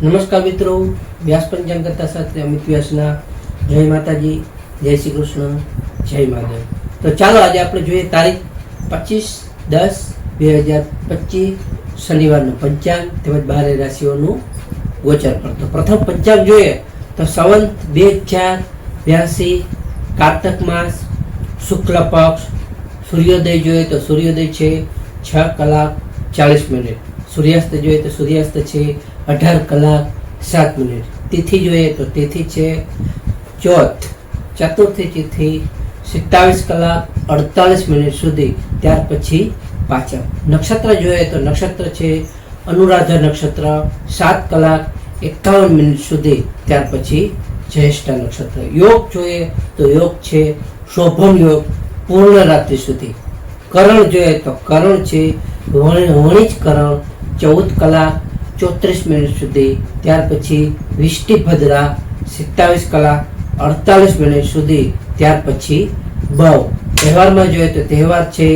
નમસ્કાર મિત્રો, વ્યાસ પંચાંગ કરતા સાથે અમિત વ્યાસના જય માતાજી, જય શ્રી કૃષ્ણ, જય માધવ. તો ચાલો આજે આપણે જોઈએ તારીખ પચીસ દસ બે હજાર પચીસ, શનિવારનું પંચાંગ તેમજ બારે રાશિઓનું ગોચર પર તો પ્રથમ પંચાંગ જોઈએ તો સંવંત બે ચાર બ્યાસી કારતક માસ, શુક્લ પક્ષ, સૂર્યોદય જોઈએ તો સૂર્યોદય છે છ કલાક ચાલીસ મિનિટ. સૂર્યાસ્ત જોઈએ તો સૂર્યાસ્ત છે અઢાર કલાક સાત મિનિટ. તિથિ જોઈએ તો તિથિ છે ચોથ. ચતુર્થી તિથિ સિત્તાવીસ કલાક અડતાલીસ મિનિટ સુધી. ત્યાર પછી પાછળ નક્ષત્ર જોઈએ તો નક્ષત્ર છે અનુરાધા નક્ષત્ર સાત કલાક એકાવન મિનિટ સુધી. ત્યાર પછી જ્યેષ્ઠ નક્ષત્ર. યોગ જોઈએ તો યોગ છે શોભન યોગ પૂર્ણ રાત્રિ સુધી. કરણ જોઈએ તો કરણ છે વણ- વણિજ કરણ ચૌદ કલાક ચોત્રીસ મિનિટ સુધી, ત્યાર પછી વિષ્ટિભદ્રા સિત્તાવીસ કલાક અડતાલીસ મિનિટ સુધી, ત્યાર પછી બવ તહેવારમાં જોઈએ તો તહેવાર છે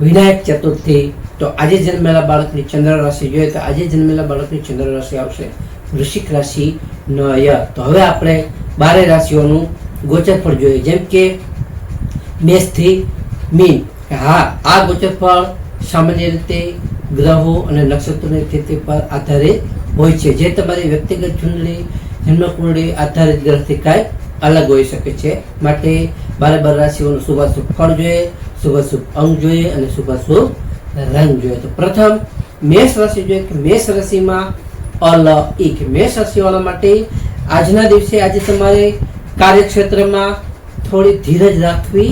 વિનાયક ચતુર્થી. તો આજે જન્મેલા બાળકની ચંદ્ર રાશિ જોઈએ તો આજે જન્મેલા બાળકની ચંદ્ર રાશિ આવશે વૃશ્ચિક રાશિ નય. તો હવે આપણે બારે રાશિઓનું ગોચર ફળ જોઈએ. જેમ કે મેષથી મીન. હા, આ ગોચર ફળ સામાન્ય રીતે ગ્રહો અને નક્ષત્રોની સ્થિતિ પર આધારિત હોય છે. જે તમારી વ્યક્તિગત ચૂંટણી જન્મ કુંડળી આધારિત ગ્રહથી કાંઈ અલગ હોઈ શકે છે. માટે બારે બાર રાશિઓનું શુભાશુભ ફળ જોઈએ, શુભાશુભ અંગ જોઈએ અને શુભાશુભ રંગ જોઈએ. તો પ્રથમ, મેષ રાશિ જોઈએ કે મેષ રાશિમાં અલ ઈ મેષ રાશિવાળા માટે આજના દિવસે આજે તમારે કાર્યક્ષેત્રમાં થોડી ધીરજ રાખવી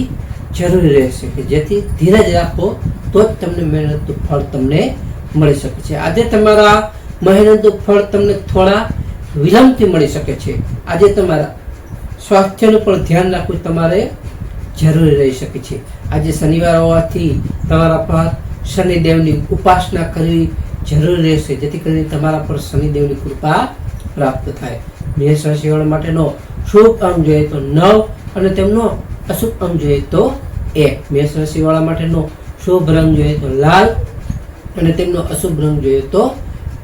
જરૂરી રહેશે કે જેથી ધીરજ રાખો તો જ તમને મહેનતનું ફળ તમને મળી શકે છે. આજે તમારા મહેનતનું ફળ તમને થોડા વિલંબથી મળી શકે છે. આજે તમારા સ્વાસ્થ્યનું પણ ધ્યાન રાખવું તમારે જરૂરી રહી શકે છે. આજે શનિવાર હોવાથી તમારા પર શનિદેવની ઉપાસના કરવી જરૂરી રહેશે. જેથી કરીને તમારા પર શનિદેવની કૃપા પ્રાપ્ત થાય. મેષ રાશિવાળા માટેનો શુભ અંગ જોઈએ તો નવ અને તેમનો અશુભ અંગ જોઈએ તો એક. મેષ રાશિવાળા માટેનો શુભ રંગ જોઈએ તો લાલ અને તેમનો અશુભ રંગ જોઈએ તો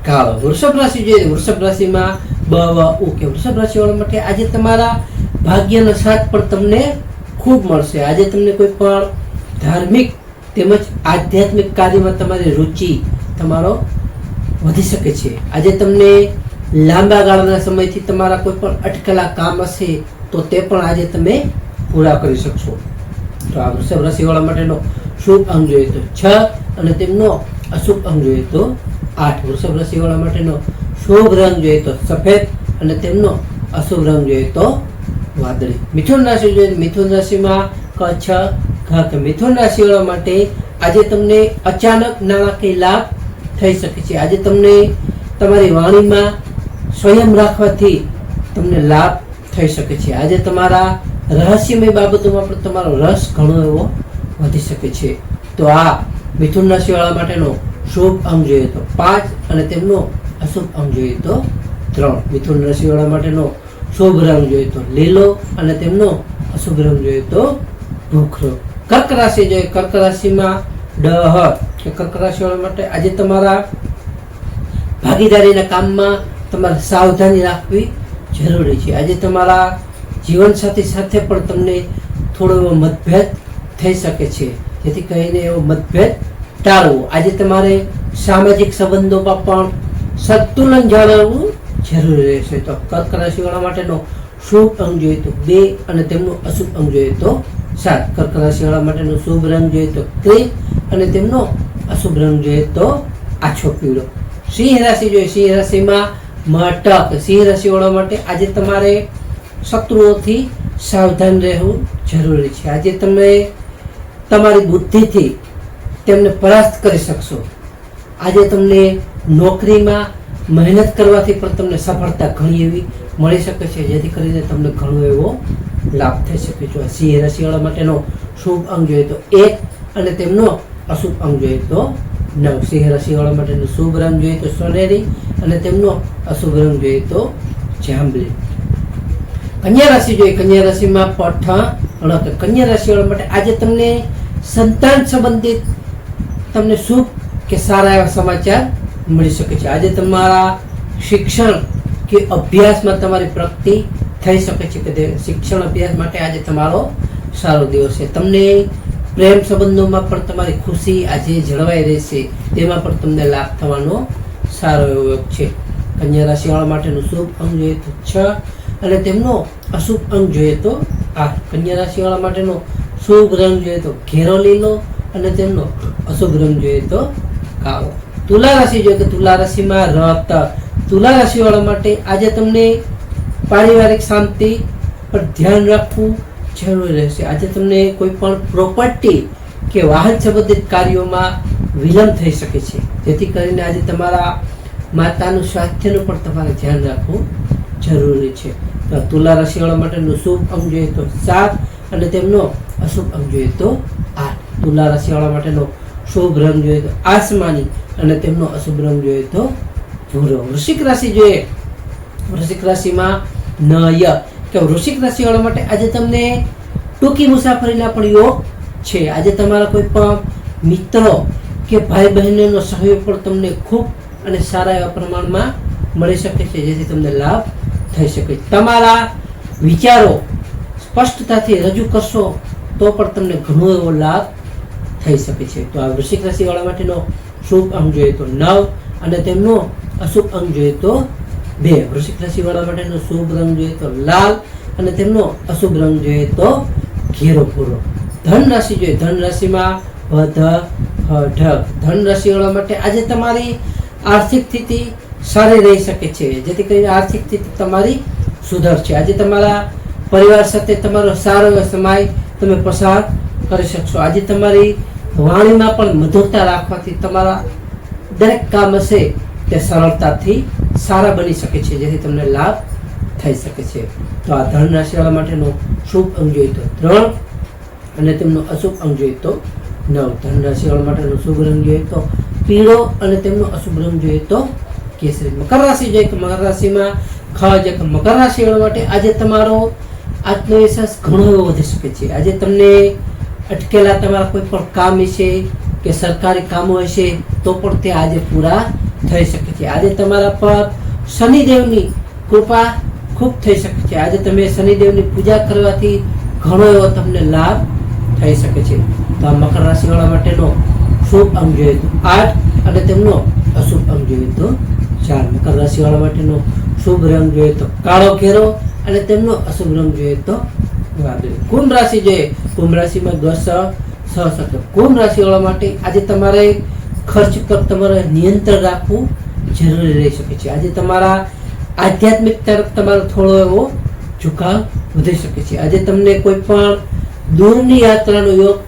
કાળો. વૃષભ રાશિ જોઈએ, વૃષભ રાશિમાં બ ઉ કે વૃષભ રાશિવાળા માટે આજે તમારા ભાગ્યનો સાથ પણ તમને ખૂબ મળશે. આજે તમને કોઈ પણ ધાર્મિક તેમજ આધ્યાત્મિક કાર્યમાં તમારી રુચિ તમારો વધી શકે છે. આજે તમને લાંબા ગાળાના સમયથી તમારા કોઈ પણ અટકેલા કામ હશે તો તે પણ આજે તમે પૂરા કરી શકશો. તો આ વૃષભ રાશિવાળા માટેનો શુભ અંગ જોઈએ તો છ અને તેમનો અશુભ અંગ જોઈએ તો આઠ. વૃષભ રાશિવાળા માટેનો શુભ રંગ જોઈએ તો સફેદ અને તેમનો અશુભ રંગ જોઈએ તો વાદળી. મિથુન રાશિ જોઈએ મિથુન રાશિમાં કચ્છ છ કે મિથુન રાશિવાળા માટે આજે તમને અચાનક નાણાકીય લાભ થઈ શકે છે. આજે તમને તમારી વાણીમાં સ્વયં રાખવાથી તમને લાભ થઈ શકે છે. આજે તમારા રહસ્યમય બાબતોમાં પણ તમારો રસ ઘણો એવો વધી શકે છે. તો આ મિથુન રાશિવાળા માટેનો શુભ અંગ જોઈએ તો પાંચ અને તેમનો અશુભ અંગ જોઈએ તો ત્રણ. મિથુન રાશિવાળા માટેનો શુભ રંગ જોઈએ તો લીલો અને તેમનો અશુભ રંગ જોઈએ તો ભૂખરો. કર્ક રાશિ જોઈએ. કર્ક રાશિમાં ડહ. કે કર્ક રાશિવાળા માટે આજે તમારા ભાગીદારીના કામમાં તમારે સાવધાની રાખવી જરૂરી છે. આજે તમારા જીવનસાથી સાથે પણ તમને થોડો એવો મતભેદ થઈ શકે છે. જેથી કરીને એવો મતભેદ ટાળવો. આજે તમારે સામાજિક સંબંધોમાં પણ સંતુલન જાળવવું જરૂરી રહેશે. તો કર્ક રાશિવાળા માટેનો શુભ અંગ જોઈએ તો બે અને તેમનો અશુભ અંગ જોઈએ તો સાત. કર્ક રાશિવાળા માટેનો શુભ રંગ જોઈએ તો ક્રીમ અને તેમનો અશુભ રંગ જોઈએ તો આછો પીળો. સિંહ રાશિ જોઈએ. સિંહ રાશિમાં મટક. સિંહ રાશિવાળા માટે આજે તમારે શત્રુઓથી સાવધાન રહેવું જરૂરી છે. આજે તમે તમારી બુદ્ધિથી તેમને પરાસ્ત કરી શકશો. આજે તમને નોકરીમાં મહેનત કરવાથી પણ તમને સફળતા ઘણી એવી મળી શકે છે, જેથી કરીને તમને ઘણો એવો લાભ થઈ શકે. છે સિંહ રસીવાળા માટેનો શુભ અંગ જોઈએ તો એક અને તેમનો અશુભ અંગ જોઈએ તો નવ. સિંહ રસીવાળા માટેનો શુભ રંગ જોઈએ તો સોનેરી અને તેમનો અશુભ રંગ જોઈએ તો જાંબલી. કન્યા રાશિ જોઈએ. કન્યા રાશિમાં પઠ અણક કન્યા રાશિવાળા માટે આજે તમને સંતાન સંબંધિત તમને શુભ કે સારા એવા સમાચાર મળી શકે છે. આજે તમારા શિક્ષણ કે અભ્યાસમાં તમારી પ્રગતિ થઈ શકે છે કે શિક્ષણ અભ્યાસ માટે આજે તમારો સારો દિવસ છે. તમને પ્રેમ સંબંધોમાં પણ તમારી ખુશી આજે જળવાઈ રહેશે. તેમાં પણ તમને લાભ થવાનો સારો એવો યોગ છે. કન્યા રાશિવાળા માટેનું શુભ અંગ જોઈએ તો છ અને તેમનો અશુભ અંગ જોઈએ તો આઠ. કન્યા રાશિવાળા માટેનો શુભ રંગ જોઈએ તો ઘેરો લીલો અને તેમનો અશુભ રંગ જોઈએ તો કાળો. તુલા રાશિ જોઈએ તો તુલા રાશિમાં રત. તુલા રાશિવાળા માટે આજે તમને પારિવારિક શાંતિ પર ધ્યાન રાખવું જરૂરી રહેશે. આજે તમને કોઈ પણ પ્રોપર્ટી કે વાહન સંબંધિત કાર્યોમાં વિલંબ થઈ શકે છે. જેથી કરીને આજે તમારા માતાનું સ્વાસ્થ્યનું પણ તમારે ધ્યાન રાખવું જરૂરી છે. તો તુલા રાશિવાળા માટેનું શુભ અંગ જોઈએ તો સાત. અને તેમનો અશુભ અંગ જોઈએ તો આ તુલા રાશિવાળા માટેનો શુભ રંગ જોઈએ તો આસમાની અને તેમનો અશુભ રંગ જોઈએ તો ભૂરો. વૃશ્ચિક રાશિ જોઈએ. વૃશ્ચિક રાશિમાં નય. કે વૃશ્ચિક રાશિવાળા માટે આજે તમને ટૂંકી મુસાફરીના પણ યોગ છે. આજે તમારા કોઈ પણ મિત્રો કે ભાઈ બહેનોનો સહયોગ પણ તમને ખૂબ અને સારા એવા પ્રમાણમાં મળી શકે છે. જેથી તમને લાભ થઈ શકે. તમારા વિચારો સ્પષ્ટતાથી રજૂ કરશો, તો પણ તમને ઘણો એવો લાભ થઈ શકે છે. તો આ વૃશ્ચિક રાશિવાળા માટેનો શુભ અંગ જોઈએ તો નવ અને તેમનો અશુભ અંગ જોઈએ તો બે. વૃશ્ચિક રાશિવાળા માટેનો શુભ રંગ જોઈએ તો લાલ અને તેમનો અશુભ રંગ જોઈએ તો ઘેરો ભૂરો. ધન રાશિ જોઈએ. ધન રાશિમાં વધ ઢ ધન રાશિવાળા માટે આજે તમારી આર્થિક સ્થિતિ સારી રહી શકે છે. જેથી કરીને આર્થિક સ્થિતિ તમારી સુધરશે. આજે તમારા પરિવાર સાથે તમારો સારો એવો સમય તમે પસાર કરી શકશો. આજે તમારી વાણીમાં પણ મધુરતા રાખવાથી તમારા દરેક કામ હશે તે સરળતાથી સારા બની શકે છે, જેથી તમને લાભ થઈ શકે છે. તો આ ધન રાશિવાળા માટેનો શુભ અંગ જોઈતો ત્રણ અને તેમનો અશુભ અંગ જોઈતો નવ. ધન રાશિવાળા માટેનો શુભ રંગ જોઈએ તો પીળો અને તેમનો અશુભ રંગ જોઈએ તો કેસરી. મકર રાશિ જોઈએ કે મકર રાશિમાં ખ જે મકર રાશિવાળા માટે આજે તમારો આત્મવિશ્વાસ ઘણો એવો વધી શકે છે. આજે તમને અટકેલા તમારા કોઈ પણ કામ હશે કે સરકારી કામો હશે તો પણ તે આજે પૂરા થઈ શકે છે. આજે તમારા પર શનિદેવની કૃપા ખૂબ થઈ શકે છે. આજે તમે શનિદેવની પૂજા કરવાથી ઘણો એવો તમને લાભ થઈ શકે છે. તો આ મકર રાશિવાળા માટેનો શુભ અંગ જોઈએ તો આઠ અને તેમનો અશુભ અંગ જોઈએ તો ચાર. મકર રાશિવાળા માટેનો શુભ રંગ જોઈએ તો કાળો ઘેરો અને તેમનો અશુભ રંગ જોઈએ તો વાદળી કુંભ રાશિ જોઈએ કુંભ રાશિમાં દસ સહ શકે કુંભ રાશિવાળા માટે આજે તમારે ખર્ચ પર તમારે નિયંત્રણ રાખવું જરૂરી રહી શકે છે. આજે તમારા આધ્યાત્મિક તરફ તમારો થોડો એવો ઝુકાવ વધી શકે છે. આજે તમને કોઈ પણ દૂરની યાત્રાનો યોગ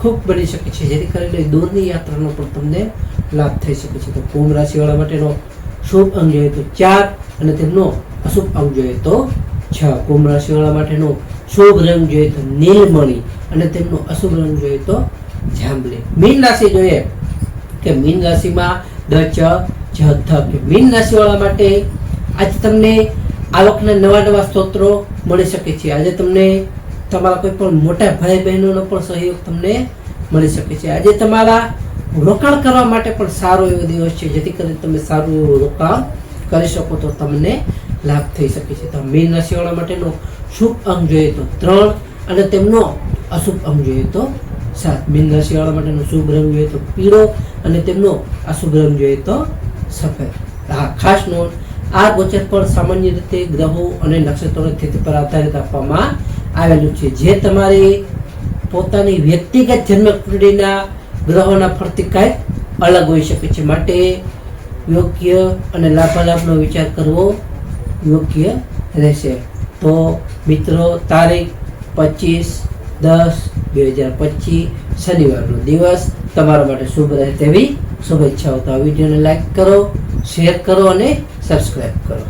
ખૂબ બની શકે છે. જેથી કરીને દૂરની યાત્રાનો પણ તમને લાભ થઈ શકે છે. તો કુંભ રાશિવાળા માટેનો શુભ અંગ જોઈએ તો ચાર અને તેમનો અશુભ અંગ જોઈએ તો છ કુંભ રાશિવાળા માટેનો શુભ રંગ જોઈએ તો નીલમણી અને તેમનો અશુભ રંગ જોઈએ તો જાંબલી. મીન રાશિ જોઈએ કે મીન રાશિમાં ડ ચ મીન રાશિવાળા માટે આજે તમને આવકના નવા નવા સ્ત્રોત્રો મળી શકે છે. આજે તમને તમારા કોઈ પણ મોટા ભાઈ બહેનોનો પણ સહયોગ તમને મળી શકે છે. આજે તમારા રોકાણ કરવા માટે પણ સારો એવો દિવસ છે. જેથી કરીને તમે સારું રોકાણ કરી શકો તો તમને લાભ થઈ શકે છે. તો મીન રાશિવાળા માટેનો શુભ અંગ જોઈએ તો ત્રણ અને તેમનો અશુભ અંગ જોઈએ તો સાત. મીન રાશિવાળા માટેનો શુભ રંગ જોઈએ તો પીળો અને તેમનો અશુભ રંગ જોઈએ તો સફેદ. હા ખાસ નોંધ, આ ગોચર પર સામાન્ય રીતે ગ્રહો અને નક્ષત્રોની સ્થિતિ પર આધારિત આપવામાં આવેલું છે. જે તમારી પોતાની વ્યક્તિગત જન્મકુંડળીના ગ્રહોના ફરતી કાંઈક અલગ હોઈ શકે છે. માટે યોગ્ય અને લાભાલાભનો વિચાર કરવો યોગ્ય રહેશે. તો મિત્રો, તારીખ પચીસ દસ બે હજાર પચીસ, શનિવારનો દિવસ. તમારા માટે શુભ રહે તેવી શુભેચ્છાઓ તો આ વિડીયોને લાઈક કરો, શેર કરો અને સબસ્ક્રાઈબ કરો.